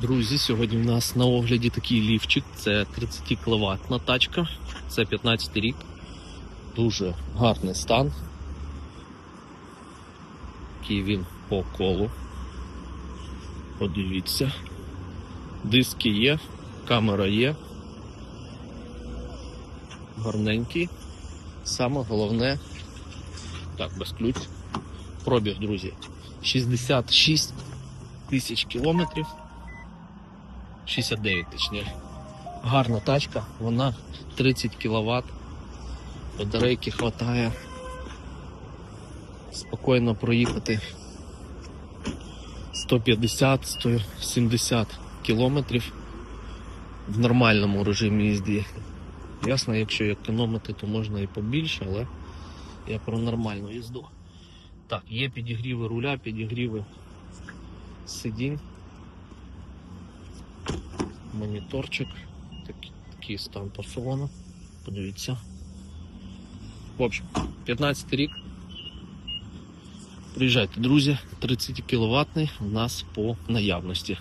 Друзі, сьогодні в нас на огляді такий лівчик. Це 30 кВт тачка. Це 15 рік. Дуже гарний стан. Такий він по колу. Подивіться. Диски є, камера є. Гарненький. Саме головне. Так, без ключ. Пробіг, друзі. 66 тисяч кілометрів. 69 точніше. Гарна тачка, вона 30 кВт. Батарейки хватає. Спокійно проїхати 150-170 кілометрів в нормальному режимі їзди. Ясно, якщо економити, то можна і побільше, але я про нормальну їзду. Так, є підігріви руля, підігріви сидінь моніторчик, такий, стан по. Подивіться. В общем, 15 рік. Приїжджайте, друзі, 30 кВт у нас по наявності.